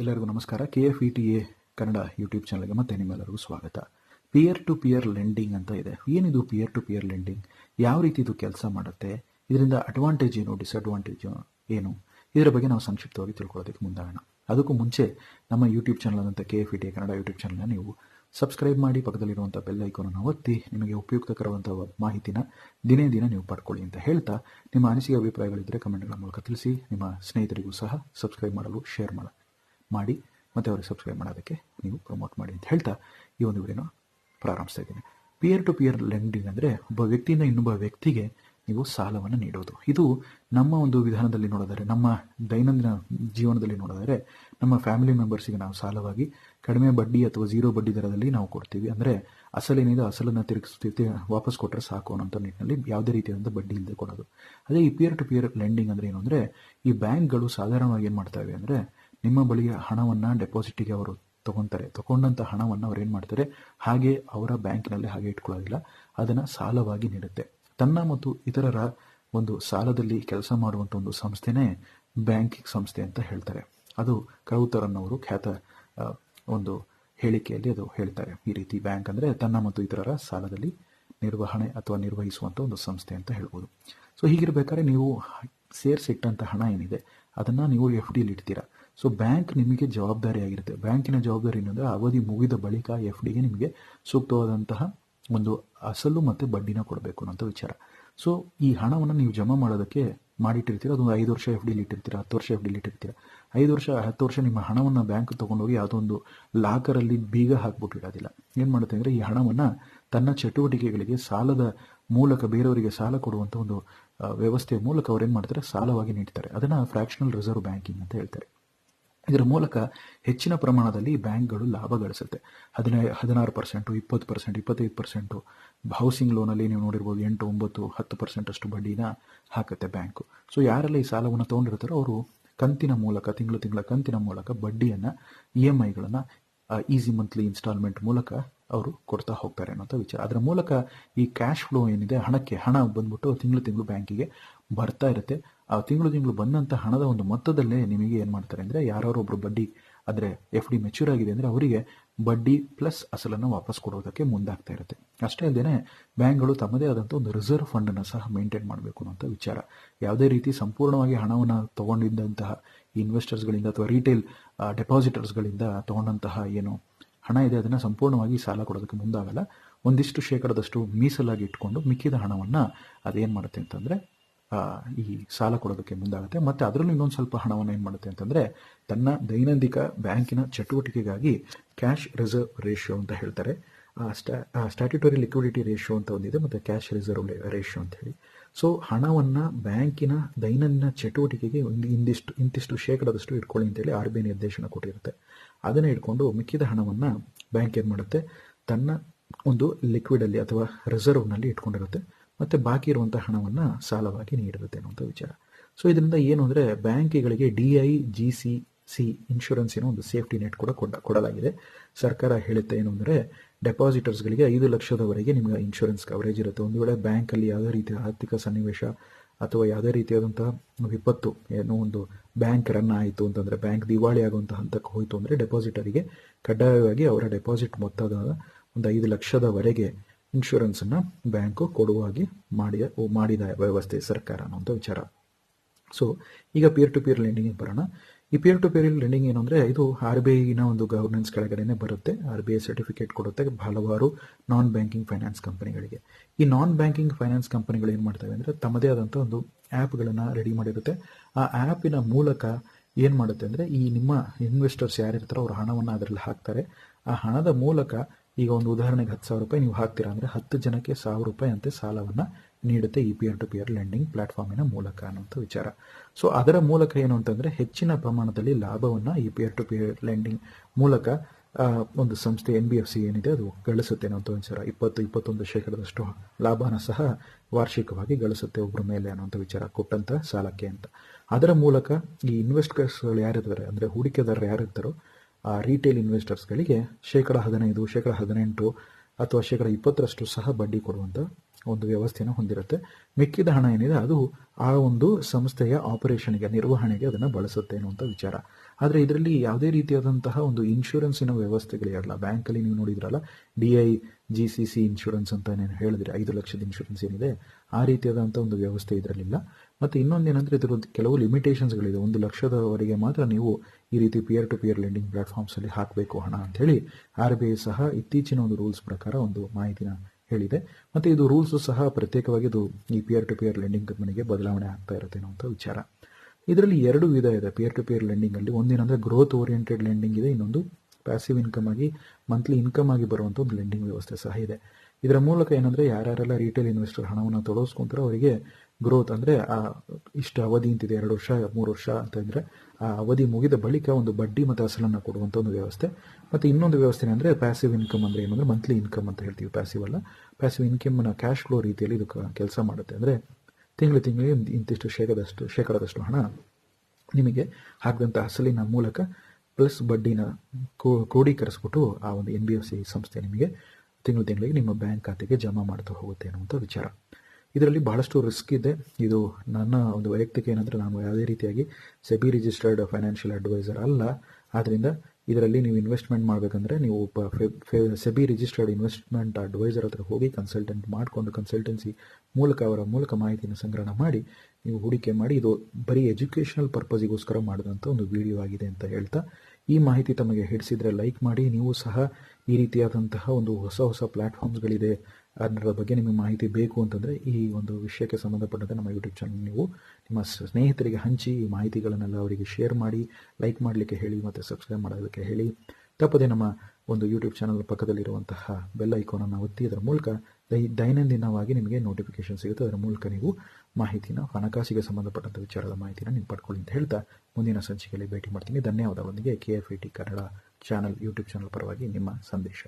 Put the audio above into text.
ಎಲ್ಲರಿಗೂ ನಮಸ್ಕಾರ. K F E T A Kannada YouTube ಚಾನಲ್ಗೆ ಮತ್ತೆ ನಿಮ್ಮೆಲ್ಲರಿಗೂ ಸ್ವಾಗತ. ಪಿಯರ್ ಟು ಪಿಯರ್ ಲೆಂಡಿಂಗ್ ಅಂತ ಇದೆ. ಏನಿದು ಪಿಯರ್ ಟು ಪಿಯರ್ ಲೆಂಡಿಂಗ್ ಯಾವ ರೀತಿ ಇದು ಕೆಲಸ ಮಾಡುತ್ತೆ? ಇದರಿಂದ ಅಡ್ವಾಂಟೇಜ್ ಏನು ಡಿಸ್ಅಡ್ವಾಂಟೇಜ್ ಏನು? ಇದರ ಬಗ್ಗೆ ನಾವು ಸಂಕ್ಷಿಪ್ತವಾಗಿ ತಿಳ್ಕೊಳ್ಳೋದಕ್ಕೆ ಮುಂದಾಗೋಣ. ಅದಕ್ಕೂ ಮುಂಚೆ ನಮ್ಮ ಯೂಟ್ಯೂಬ್ ಚಾನಲ್ ಅಂತ K F E T A Kannada YouTube ಚಾನಲ್ನ ನೀವು ಸಬ್ಸ್ಕ್ರೈಬ್ ಮಾಡಿ, ಪಕ್ಕದಲ್ಲಿರುವಂಥ ಬೆಲ್ ಐಕಾನನ್ನು ಒತ್ತಿ, ನಿಮಗೆ ಉಪಯುಕ್ತಕರವಂಥ ಮಾಹಿತಿನ ದಿನೇ ದಿನ ನೀವು ಪಡ್ಕೊಳ್ಳಿ ಅಂತ ಹೇಳ್ತಾ, ನಿಮ್ಮ ಅನಿಸಿಕೆ, ಅಭಿಪ್ರಾಯಗಳಿದ್ದರೆ ಕಮೆಂಟ್ಗಳ ಮೂಲಕ ತಿಳಿಸಿ, ನಿಮ್ಮ ಸ್ನೇಹಿತರಿಗೂ ಸಹ ಸಬ್ಸ್ಕ್ರೈಬ್ ಮಾಡಲು ಶೇರ್ ಮಾಡ ಮಾಡಿ ಮತ್ತು ಅವ್ರಿಗೆ ಸಬ್ಸ್ಕ್ರೈಬ್ ಮಾಡೋದಕ್ಕೆ ನೀವು ಪ್ರಮೋಟ್ ಮಾಡಿ ಅಂತ ಹೇಳ್ತಾ ಈ ಒಂದು ವಿಡಿಯೋನ ಪ್ರಾರಂಭಿಸ್ತಾ ಇದ್ದೀನಿ. ಪಿಯರ್ ಟು ಪಿಯರ್ ಲೆಂಡಿಂಗ್ ಅಂದರೆ ಒಬ್ಬ ವ್ಯಕ್ತಿಯಿಂದ ಇನ್ನೊಬ್ಬ ವ್ಯಕ್ತಿಗೆ ನೀವು ಸಾಲವನ್ನು ನೀಡೋದು. ಇದು ನಮ್ಮ ಒಂದು ವಿಧಾನದಲ್ಲಿ ನೋಡೋದಾದರೆ ನಮ್ಮ ದೈನಂದಿನ ಜೀವನದಲ್ಲಿ ನೋಡೋದಾದರೆ ನಮ್ಮ ಫ್ಯಾಮಿಲಿ ಮೆಂಬರ್ಸಿಗೆ ನಾವು ಸಾಲವಾಗಿ ಕಡಿಮೆ ಬಡ್ಡಿ ಅಥವಾ ಝೀರೋ ಬಡ್ಡಿ ದರದಲ್ಲಿ ನಾವು ಕೊಡ್ತೀವಿ. ಅಂದರೆ ಅಸಲೇನಿದೆ ಅಸಲನ್ನು ತಿರುಗಿಸ್ತೀವಿ, ವಾಪಸ್ ಕೊಟ್ಟರೆ ಸಾಕು ಅನ್ನೋಂಥ ನಿಟ್ಟಿನಲ್ಲಿ ಯಾವುದೇ ರೀತಿಯಾದಂಥ ಬಡ್ಡಿ ಇಲ್ಲದೆ ಕೊಡೋದು. ಅದೇ ಈ ಪಿಯರ್ ಟು ಪಿಯರ್ ಲೆಂಡಿಂಗ್ ಅಂದರೆ ಏನು ಅಂದರೆ, ಈ ಬ್ಯಾಂಕ್ಗಳು ಸಾಧಾರಣವಾಗಿ ಏನು ಮಾಡ್ತವೆ ಅಂದರೆ ನಿಮ್ಮ ಬಳಿಯ ಹಣವನ್ನು ಡೆಪಾಸಿಟಿಗೆ ಅವರು ತಗೊತಾರೆ. ತಗೊಂಡಂಥ ಹಣವನ್ನು ಅವ್ರು ಏನು ಮಾಡ್ತಾರೆ? ಹಾಗೆ ಅವರ ಬ್ಯಾಂಕ್ನಲ್ಲಿ ಹಾಗೆ ಇಟ್ಕೊಳ್ಳೋದಿಲ್ಲ. ಅದನ್ನು ಸಾಲವಾಗಿ ನೀಡುತ್ತೆ. ತನ್ನ ಮತ್ತು ಇತರರ ಒಂದು ಸಾಲದಲ್ಲಿ ಕೆಲಸ ಮಾಡುವಂಥ ಒಂದು ಸಂಸ್ಥೆನೇ ಬ್ಯಾಂಕಿಂಗ್ ಸಂಸ್ಥೆ ಅಂತ ಹೇಳ್ತಾರೆ. ಅದು ಕೌತರನ್ ಅವರು ಖ್ಯಾತ ಒಂದು ಹೇಳಿಕೆಯಲ್ಲಿ ಅದು ಹೇಳ್ತಾರೆ. ಈ ರೀತಿ ಬ್ಯಾಂಕ್ ಅಂದರೆ ತನ್ನ ಮತ್ತು ಇತರರ ಸಾಲದಲ್ಲಿ ನಿರ್ವಹಣೆ ಅಥವಾ ನಿರ್ವಹಿಸುವಂಥ ಒಂದು ಸಂಸ್ಥೆ ಅಂತ ಹೇಳ್ಬೋದು. ಸೊ ಹೀಗಿರ್ಬೇಕಾದ್ರೆ ನೀವು ಸೇರಿಸಿಟ್ಟಂಥ ಹಣ ಏನಿದೆ? ಅದನ್ನು ನೀವು ಎಫ್ ಡಿಲಿ ಇಡ್ತೀರಾ? ಸೊ ಬ್ಯಾಂಕ್ ನಿಮಗೆ ಜವಾಬ್ದಾರಿ ಆಗಿರುತ್ತೆ. ಬ್ಯಾಂಕಿನ ಜವಾಬ್ದಾರಿ ಏನಂದರೆ, ಅವಧಿ ಮುಗಿದ ಬಳಿಕ ಎಫ್ ಡಿಗೆ ನಿಮಗೆ ಸೂಕ್ತವಾದಂತಹ ಒಂದು ಅಸಲು ಮತ್ತು ಬಡ್ಡಿನ ಕೊಡಬೇಕು ಅನ್ನೋಂಥ ವಿಚಾರ. ಸೊ ಈ ಹಣವನ್ನು ನೀವು ಜಮಾ ಮಾಡೋದಕ್ಕೆ ಮಾಡಿಟ್ಟಿರ್ತೀರ? ಅದೊಂದು ಐದು ವರ್ಷ ಎಫ್ ಡಿಲಿ ಇಟ್ಟಿರ್ತೀರ? ಹತ್ತು ವರ್ಷ ಎಫ್ ಡಿಲಿ ಇಟ್ಟಿರ್ತೀರ? ಐದು ವರ್ಷ, ಹತ್ತು ವರ್ಷ ನಿಮ್ಮ ಹಣವನ್ನು ಬ್ಯಾಂಕ್ ತೊಗೊಂಡೋಗಿ ಯಾವುದೊಂದು ಲಾಕರಲ್ಲಿ ಬೀಗ ಹಾಕ್ಬಿಟ್ಟು ಇಡೋದಿಲ್ಲ. ಏನು ಮಾಡುತ್ತೆ ಅಂದರೆ, ಈ ಹಣವನ್ನು ತನ್ನ ಚಟುವಟಿಕೆಗಳಿಗೆ ಸಾಲದ ಮೂಲಕ, ಬೇರೆಯವರಿಗೆ ಸಾಲ ಕೊಡುವಂಥ ಒಂದು ವ್ಯವಸ್ಥೆಯ ಮೂಲಕ ಅವ್ರು ಏನು ಮಾಡ್ತಾರೆ? ಸಾಲವಾಗಿ ನೀಡ್ತಾರೆ. ಅದನ್ನು ಫ್ರ್ಯಾಕ್ಷನಲ್ ರಿಸರ್ವ್ ಬ್ಯಾಂಕಿಂಗ್ ಅಂತ ಹೇಳ್ತಾರೆ. ಇದರ ಮೂಲಕ ಹೆಚ್ಚಿನ ಪ್ರಮಾಣದಲ್ಲಿ ಬ್ಯಾಂಕ್ಗಳು ಲಾಭ ಗಳಿಸುತ್ತೆ. ಹದಿನೈ, ಹದಿನಾರು ಪರ್ಸೆಂಟು, ಇಪ್ಪತ್ತು ಪರ್ಸೆಂಟ್, ಇಪ್ಪತ್ತೈದು ಪರ್ಸೆಂಟು ಹೌಸಿಂಗ್ ಲೋನಲ್ಲಿ ನೀವು ನೋಡಿರ್ಬೋದು ಎಂಟು, ಒಂಬತ್ತು, ಹತ್ತು ಪರ್ಸೆಂಟಷ್ಟು ಬಡ್ಡಿನ ಹಾಕುತ್ತೆ ಬ್ಯಾಂಕು. ಸೊ ಯಾರೆಲ್ಲ ಈ ಸಾಲವನ್ನು ತೊಗೊಂಡಿರ್ತಾರೋ ಅವರು ಕಂತಿನ ಮೂಲಕ, ತಿಂಗಳು ತಿಂಗಳ ಕಂತಿನ ಮೂಲಕ ಬಡ್ಡಿಯನ್ನು ಇ ಎಂ ಐಗಳನ್ನು ಈಸಿ ಮಂತ್ಲಿ ಇನ್ಸ್ಟಾಲ್ಮೆಂಟ್ ಮೂಲಕ ಅವರು ಕೊಡ್ತಾ ಹೋಗ್ತಾರೆ ಅನ್ನೋಂಥ ವಿಚಾರ. ಅದರ ಮೂಲಕ ಈ ಕ್ಯಾಶ್ ಫ್ಲೋ ಏನಿದೆ, ಹಣಕ್ಕೆ ಹಣ ಬಂದ್ಬಿಟ್ಟು ತಿಂಗಳು ತಿಂಗಳು ಬ್ಯಾಂಕಿಗೆ ಬರ್ತಾ ಇರುತ್ತೆ. ಆ ತಿಂಗಳು ತಿಂಗಳು ಬಂದಂಥ ಹಣದ ಒಂದು ಮೊತ್ತದಲ್ಲೇ ನಿಮಗೆ ಏನು ಮಾಡ್ತಾರೆ ಅಂದರೆ ಯಾರೋ ಒಬ್ಬರು ಬಡ್ಡಿ ಅಂದರೆ ಎಫ್ ಡಿ ಮೆಚ್ಯೂರ್ ಆಗಿದೆ ಅಂದರೆ ಅವರಿಗೆ ಬಡ್ಡಿ ಪ್ಲಸ್ ಅಸಲನ್ನು ವಾಪಸ್ ಕೊಡೋದಕ್ಕೆ ಮುಂದಾಗ್ತಾ ಇರುತ್ತೆ. ಅಷ್ಟೇ ಅಲ್ಲದೆ ಬ್ಯಾಂಕ್ಗಳು ತಮ್ಮದೇ ಆದಂಥ ಒಂದು ರಿಸರ್ವ್ ಫಂಡನ್ನು ಸಹ ಮೇಂಟೈನ್ ಮಾಡಬೇಕು ಅನ್ನೋಂಥ ವಿಚಾರ. ಯಾವುದೇ ರೀತಿ ಸಂಪೂರ್ಣವಾಗಿ ಹಣವನ್ನು ತಗೊಂಡಿದ್ದಂತಹ ಇನ್ವೆಸ್ಟರ್ಸ್ಗಳಿಂದ ಅಥವಾ ರಿಟೇಲ್ ಡೆಪಾಸಿಟರ್ಸ್ಗಳಿಂದ ತಗೊಂಡಂತಹ ಏನು ಹಣ ಇದೆ, ಅದನ್ನು ಸಂಪೂರ್ಣವಾಗಿ ಸಾಲ ಕೊಡೋದಕ್ಕೆ ಮುಂದಾಗಲ್ಲ. ಒಂದಿಷ್ಟು ಶೇಕಡದಷ್ಟು ಮೀಸಲಾಗಿ ಇಟ್ಕೊಂಡು ಮಿಕ್ಕಿದ ಹಣವನ್ನು ಅದೇನು ಮಾಡುತ್ತೆ ಅಂತಂದರೆ ಈ ಸಾಲ ಕೊಡೋದಕ್ಕೆ ಮುಂದಾಗುತ್ತೆ. ಮತ್ತು ಅದರಲ್ಲೂ ಇನ್ನೊಂದು ಸ್ವಲ್ಪ ಹಣವನ್ನು ಏನು ಮಾಡುತ್ತೆ ಅಂತಂದರೆ ತನ್ನ ದೈನಂದಿಕ ಬ್ಯಾಂಕಿನ ಚಟುವಟಿಕೆಗಾಗಿ ಕ್ಯಾಶ್ ರಿಸರ್ವ್ ರೇಷಿಯೋ ಅಂತ ಹೇಳ್ತಾರೆ. ಸ್ಟ್ಯಾಟ್ಯುಟರಿ ಲಿಕ್ವಿಡಿಟಿ ರೇಷಿಯೋ ಅಂತ ಒಂದಿದೆ, ಮತ್ತು ಕ್ಯಾಶ್ ರಿಸರ್ವ್ ರೇಷಿಯೋ ಅಂತ ಹೇಳಿ. ಸೊ, ಹಣವನ್ನು ಬ್ಯಾಂಕಿನ ದೈನಂದಿನ ಚಟುವಟಿಕೆಗೆ ಒಂದು ಇಂದಿಷ್ಟು, ಇಂತಿಷ್ಟು ಶೇಕಡದಷ್ಟು ಇಟ್ಕೊಳ್ಳಿ ಅಂತೇಳಿ ಆರ್ ಬಿ ಐ ನಿರ್ದೇಶನ ಕೊಟ್ಟಿರುತ್ತೆ. ಅದನ್ನು ಇಟ್ಕೊಂಡು ಮಿಕ್ಕಿದ ಹಣವನ್ನು ಬ್ಯಾಂಕ್ ಏನು ಮಾಡುತ್ತೆ? ತನ್ನ ಒಂದು ಲಿಕ್ವಿಡಲ್ಲಿ ಅಥವಾ ರಿಸರ್ವ್ನಲ್ಲಿ ಇಟ್ಕೊಂಡಿರುತ್ತೆ. ಮತ್ತು ಬಾಕಿ ಇರುವಂಥ ಹಣವನ್ನು ಸಾಲವಾಗಿ ನೀಡಿರುತ್ತೆ ಅನ್ನುವಂಥ ವಿಚಾರ. ಸೊ ಇದರಿಂದ ಏನು ಅಂದರೆ ಬ್ಯಾಂಕಿಗಳಿಗೆ D I G C C insurance ಏನೋ ಒಂದು ಸೇಫ್ಟಿ ನೆಟ್ ಕೂಡ ಕೊಡ, ಕೊಡಲಾಗಿದೆ. ಸರ್ಕಾರ ಹೇಳುತ್ತೆ ಏನು ಅಂದರೆ ಡೆಪಾಸಿಟರ್ಸ್ಗಳಿಗೆ ಐದು ಲಕ್ಷದವರೆಗೆ ನಿಮಗೆ ಇನ್ಶೂರೆನ್ಸ್ ಕವರೇಜ್ ಇರುತ್ತೆ. ಒಂದು ವೇಳೆ ಬ್ಯಾಂಕಲ್ಲಿ ಯಾವುದೇ ರೀತಿಯ ಆರ್ಥಿಕ ಸನ್ನಿವೇಶ ಅಥವಾ ಯಾವುದೇ ರೀತಿಯಾದಂಥ ವಿಪತ್ತು ಏನೋ ಒಂದು ಬ್ಯಾಂಕ್ ರನ್ ಆಯಿತು ಅಂತಂದರೆ, ಬ್ಯಾಂಕ್ ದಿವಾಳಿ ಆಗುವಂಥ ಹಂತಕ್ಕೆ ಹೋಯಿತು ಅಂದರೆ ಡೆಪಾಸಿಟರಿಗೆ ಕಡ್ಡಾಯವಾಗಿ ಅವರ ಡೆಪಾಸಿಟ್ ಮೊತ್ತದ ಒಂದು ಐದು ಲಕ್ಷದವರೆಗೆ ಇನ್ಶೂರೆನ್ಸನ್ನು ಬ್ಯಾಂಕು ಕೊಡುವಾಗಿ ಮಾಡಿ ಮಾಡಿದ ವ್ಯವಸ್ಥೆ ಸರ್ಕಾರ ಅನ್ನೋಂಥ ವಿಚಾರ. ಸೊ ಈಗ ಪಿಯರ್ ಟು ಪಿಯರ್ ಲೆಂಡಿಂಗ್ ಬರೋಣ. ಈ ಪಿಯರ್ ಟು ಪಿಯರ್ ಲೆಂಡಿಂಗ್ ಏನು ಅಂದರೆ ಇದು ಆರ್ ಬಿ ಐನ ಒಂದು ಗವರ್ನೆನ್ಸ್ ಕೆಳಗಡೆನೆ ಬರುತ್ತೆ. ಆರ್ ಬಿ ಐ ಸರ್ಟಿಫಿಕೇಟ್ ಕೊಡುತ್ತೆ ಹಲವಾರು ನಾನ್ ಬ್ಯಾಂಕಿಂಗ್ ಫೈನಾನ್ಸ್ ಕಂಪನಿಗಳಿಗೆ ಈ ನಾನ್ ಬ್ಯಾಂಕಿಂಗ್ ಫೈನಾನ್ಸ್ ಕಂಪನಿಗಳು ಏನು ಮಾಡ್ತವೆ ಅಂದರೆ ತಮ್ಮದೇ ಆದಂಥ ಒಂದು ಆ್ಯಪ್ಗಳನ್ನು ರೆಡಿ ಮಾಡಿರುತ್ತೆ. ಆ ಆ್ಯಪಿನ ಮೂಲಕ ಏನು ಮಾಡುತ್ತೆ ಅಂದರೆ ಈ ನಿಮ್ಮ ಇನ್ವೆಸ್ಟರ್ಸ್ ಯಾರಿರ್ತಾರೋ ಅವ್ರ ಹಣವನ್ನು ಅದರಲ್ಲಿ ಹಾಕ್ತಾರೆ. ಆ ಹಣದ ಮೂಲಕ ಈಗ ಒಂದು ಉದಾಹರಣೆಗೆ ಹತ್ತು ಸಾವಿರ ರೂಪಾಯಿ ನೀವು ಹಾಕ್ತೀರಾ ಅಂದರೆ ಹತ್ತು ಜನಕ್ಕೆ ಸಾವಿರ ರೂಪಾಯಿ ಅಂತೆ ಸಾಲವನ್ನು ನೀಡುತ್ತೆ ಈ ಪಿಯರ್ ಟು ಪಿಯರ್ ಲೆಂಡಿಂಗ್ ಪ್ಲಾಟ್ಫಾರ್ಮಿನ ಮೂಲಕ ಅನ್ನುವಂಥ ವಿಚಾರ. ಸೊ ಅದರ ಮೂಲಕ ಏನು ಅಂತಂದರೆ ಹೆಚ್ಚಿನ ಪ್ರಮಾಣದಲ್ಲಿ ಲಾಭವನ್ನು ಈ ಪಿಯರ್ ಟು ಪಿಯರ್ ಲೆಂಡಿಂಗ್ ಮೂಲಕ ಒಂದು ಸಂಸ್ಥೆ ಎನ್ ಬಿ ಎಫ್ ಸಿ ಏನಿದೆ ಅದು ಗಳಿಸುತ್ತೆ ಅನ್ನೋಂಥ ವಿಚಾರ. ಇಪ್ಪತ್ತು, ಇಪ್ಪತ್ತೊಂದು ಶೇಕಡದಷ್ಟು ಲಾಭನ ಸಹ ವಾರ್ಷಿಕವಾಗಿ ಗಳಿಸುತ್ತೆ ಒಬ್ಬರ ಮೇಲೆ ಅನ್ನೋಂಥ ವಿಚಾರ ಕೊಟ್ಟಂಥ ಸಾಲಕ್ಕೆ ಅಂತ. ಅದರ ಮೂಲಕ ಈ ಇನ್ವೆಸ್ಟರ್ಸ್ಗಳು ಯಾರಿದ್ದಾರೆ ಅಂದರೆ ಹೂಡಿಕೆದಾರರು ಯಾರಿರ್ತಾರೋ ರಿಟೇಲ್ ಇನ್ವೆಸ್ಟರ್ಸ್ಗಳಿಗೆ ಶೇಕಡ ಹದಿನೈದು, ಶೇಕಡ ಹದಿನೆಂಟು ಅಥವಾ ಶೇಕಡ ಇಪ್ಪತ್ತರಷ್ಟು ಸಹ ಬಡ್ಡಿ ಕೊಡುವಂಥ ಒಂದು ವ್ಯವಸ್ಥೆಯನ್ನು ಹೊಂದಿರುತ್ತೆ. ಮಿಕ್ಕಿದ ಹಣ ಏನಿದೆ, ಅದು ಆ ಒಂದು ಸಂಸ್ಥೆಯ ಆಪರೇಷನ್ಗೆ ನಿರ್ವಹಣೆಗೆ ಅದನ್ನು ಬಳಸುತ್ತೆ ಅನ್ನುವಂಥ ವಿಚಾರ. ಆದರೆ ಇದರಲ್ಲಿ ಯಾವುದೇ ರೀತಿಯಾದಂತಹ ಒಂದು ಇನ್ಶೂರೆನ್ಸಿನ ವ್ಯವಸ್ಥೆಗಳಿರಲ್ಲ ಬ್ಯಾಂಕಲ್ಲಿ ನೀವು ನೋಡಿದ್ರಲ್ಲ D I G C C insurance ಅಂತ ನೀನು ಹೇಳಿದ್ರೆ ಐದು ಲಕ್ಷದ ಇನ್ಶೂರೆನ್ಸ್ ಏನಿದೆ, ಆ ರೀತಿಯಾದಂಥ ಒಂದು ವ್ಯವಸ್ಥೆ ಇದರಲ್ಲಿಲ್ಲ. ಮತ್ತು ಇನ್ನೊಂದೇನೆಂದರೆ ಇದರ ಕೆಲವು ಲಿಮಿಟೇಷನ್ಸ್ಗಳಿದೆ ಒಂದು ಲಕ್ಷದವರೆಗೆ ಮಾತ್ರ ನೀವು ಈ ರೀತಿ ಪಿಯರ್ ಟು ಪಿಯರ್ ಲೆಂಡಿಂಗ್ ಪ್ಲಾಟ್ಫಾರ್ಮ್ಸಲ್ಲಿ ಹಾಕಬೇಕು ಹಣ ಅಂಥೇಳಿ ಆರ್ ಬಿ ಐ ಸಹ ಇತ್ತೀಚಿನ ಒಂದು ರೂಲ್ಸ್ ಪ್ರಕಾರ ಒಂದು ಮಾಹಿತಿನ ಹೇಳಿದೆ. ಮತ್ತು ಇದು ರೂಲ್ಸು ಸಹ ಪ್ರತ್ಯೇಕವಾಗಿ ಇದು ಈ ಪಿಯರ್ ಟು ಪಿಯರ್ ಲೆಂಡಿಂಗ್ ಕಂಪನಿಗೆ ಬದಲಾವಣೆ ಆಗ್ತಾ ಇರುತ್ತೆ ಅನ್ನೋಂಥ ವಿಚಾರ. ಇದರಲ್ಲಿ ಎರಡು ವಿಧ ಇದೆ. ಪಿಯರ್ ಟು ಪಿಯರ್ ಲೆಂಡಿಂಗಲ್ಲಿ ಒಂದೇನಂದರೆ ಗ್ರೋತ್ ಓರಿಯೆಂಟೆಡ್ ಲೆಂಡಿಂಗ್ ಇದೆ, ಇನ್ನೊಂದು ಪ್ಯಾಸಿವ್ ಇನ್ಕಮ್ ಆಗಿ ಮಂತ್ಲಿ ಇನ್ಕಮ್ ಆಗಿ ಬರುವಂಥ ಒಂದು ಲೆಂಡಿಂಗ್ ವ್ಯವಸ್ಥೆ ಸಹ ಇದೆ. ಇದರ ಮೂಲಕ ಏನಂದರೆ ಯಾರ್ಯಾರೆಲ್ಲ ರಿಟೇಲ್ ಇನ್ವೆಸ್ಟರ್ ಹಣವನ್ನು ತೊಡಗಿಸ್ಕೊಂತಾರೋ ಅವರಿಗೆ ಗ್ರೋತ್ ಅಂದರೆ, ಆ, ಇಷ್ಟು ಅವಧಿ ಅಂತಿದೆ, ಎರಡು ವರ್ಷ, ಮೂರು ವರ್ಷ ಅಂತಂದರೆ ಆ ಅವಧಿ ಮುಗಿದ ಬಳಿಕ ಒಂದು ಬಡ್ಡಿ ಮತ್ತು ಅಸಲನ್ನು ಕೊಡುವಂಥ ಒಂದು ವ್ಯವಸ್ಥೆ. ಮತ್ತು ಇನ್ನೊಂದು ವ್ಯವಸ್ಥೆ ಅಂದರೆ ಪ್ಯಾಸಿವ್ ಇನ್ಕಮ್ ಅಂದರೆ ಏನಂದರೆ ಮಂತ್ಲಿ ಇನ್ಕಮ್ ಅಂತ ಹೇಳ್ತೀವಿ ಪ್ಯಾಸಿವ್ ಅಲ್ಲ. ಪ್ಯಾಸಿವ್ ಇನ್ಕಮ್ನ ಕ್ಯಾಶ್ ಫ್ಲೋ ರೀತಿಯಲ್ಲಿ ಇದು ಕೆಲಸ ಮಾಡುತ್ತೆ. ಅಂದರೆ ತಿಂಗಳು ತಿಂಗಳಿಗೆ ಇಂತಿಷ್ಟು ಶೇಕಡದಷ್ಟು ಶೇಕಡದಷ್ಟು ಹಣ ನಿಮಗೆ ಹಾಕಿದಂಥ ಅಸಲಿನ ಮೂಲಕ ಪ್ಲಸ್ ಬಡ್ಡಿನ ಕ್ರೋಢೀಕರಿಸ್ಬಿಟ್ಟು ಆ ಒಂದು ಎನ್ ಬಿ ಎಫ್ ಸಿ ಸಂಸ್ಥೆ ನಿಮಗೆ ತಿಂಗಳು ತಿಂಗಳಿಗೆ ನಿಮ್ಮ ಬ್ಯಾಂಕ್ ಖಾತೆಗೆ ಜಮಾ ಮಾಡ್ತಾ ಹೋಗುತ್ತೆ ಅನ್ನುವಂಥ ವಿಚಾರ. ಇದರಲ್ಲಿ ಬಹಳಷ್ಟು ರಿಸ್ಕ್ ಇದೆ. ಇದು ನನ್ನ ಒಂದು ವೈಯಕ್ತಿಕ ಏನಂದರೆ ನಾನು ಯಾವುದೇ ರೀತಿಯಾಗಿ ಸೆಬಿ ರಿಜಿಸ್ಟರ್ಡ್ ಫೈನಾನ್ಷಿಯಲ್ ಅಡ್ವೈಸರ್ ಅಲ್ಲ. ಆದ್ದರಿಂದ ಇದರಲ್ಲಿ ನೀವು ಇನ್ವೆಸ್ಟ್ಮೆಂಟ್ ಮಾಡಬೇಕಂದ್ರೆ ನೀವು ಸೆಬಿ ರಿಜಿಸ್ಟರ್ಡ್ ಇನ್ವೆಸ್ಟ್ಮೆಂಟ್ ಅಡ್ವೈಸರ್ ಹತ್ರ ಹೋಗಿ ಕನ್ಸಲ್ಟೆಂಟ್ ಮಾಡಿಕೊಂಡು ಕನ್ಸಲ್ಟೆನ್ಸಿ ಮೂಲಕ ಅವರ ಮೂಲಕ ಮಾಹಿತಿಯನ್ನು ಸಂಗ್ರಹಣ ಮಾಡಿ ನೀವು ಹೂಡಿಕೆ ಮಾಡಿ, ಇದು ಬರೀ ಎಜುಕೇಷನಲ್ ಪರ್ಪಸಿಗೋಸ್ಕರ ಮಾಡಿದಂಥ ಒಂದು ವಿಡಿಯೋ ಆಗಿದೆ ಅಂತ ಹೇಳ್ತಾ, ಈ ಮಾಹಿತಿ ತಮಗೆ ಹಿಡಿಸಿದರೆ ಲೈಕ್ ಮಾಡಿ, ನೀವು ಸಹ ಈ ರೀತಿಯಾದಂತಹ ಒಂದು ಹೊಸ ಹೊಸ ಪ್ಲ್ಯಾಟ್ಫಾರ್ಮ್ಸ್ಗಳಿದೆ ಅದರ ಬಗ್ಗೆ ನಿಮಗೆ ಮಾಹಿತಿ ಬೇಕು ಅಂತಂದರೆ ಈ ಒಂದು ವಿಷಯಕ್ಕೆ ಸಂಬಂಧಪಟ್ಟಂತೆ ನಮ್ಮ ಯೂಟ್ಯೂಬ್ ಚಾನಲ್ ನೀವು ನಿಮ್ಮ ಸ್ನೇಹಿತರಿಗೆ ಹಂಚಿ ಈ ಮಾಹಿತಿಗಳನ್ನೆಲ್ಲ ಅವರಿಗೆ ಶೇರ್ ಮಾಡಿ ಲೈಕ್ ಮಾಡಲಿಕ್ಕೆ ಹೇಳಿ ಮತ್ತು ಸಬ್ಸ್ಕ್ರೈಬ್ ಮಾಡೋದಕ್ಕೆ ಹೇಳಿ. ತಪ್ಪದೆ ನಮ್ಮ ಒಂದು ಯೂಟ್ಯೂಬ್ ಚಾನಲ್ ಪಕ್ಕದಲ್ಲಿರುವಂತಹ ಬೆಲ್ ಐಕಾನನ್ನು ಒತ್ತಿ, ಅದರ ಮೂಲಕ ದೈ ದೈನಂದಿನವಾಗಿ ನಿಮಗೆ ನೋಟಿಫಿಕೇಶನ್ ಸಿಗುತ್ತೆ. ಅದರ ಮೂಲಕ ನೀವು ಮಾಹಿತಿನ, ಹಣಕಾಸಿಗೆ ಸಂಬಂಧಪಟ್ಟಂಥ ವಿಚಾರದ ಮಾಹಿತಿನ ನೀವು ಪಡ್ಕೊಳ್ಳಿ ಅಂತ ಹೇಳ್ತಾ ಮುಂದಿನ ಸಂಚಿಕೆಯಲ್ಲಿ ಭೇಟಿ ಮಾಡ್ತೀನಿ. ಧನ್ಯವಾದಗಳೊಂದಿಗೆ K F I T Kannada channel YouTube channel ಪರವಾಗಿ ನಿಮ್ಮ ಸಂದೇಶ.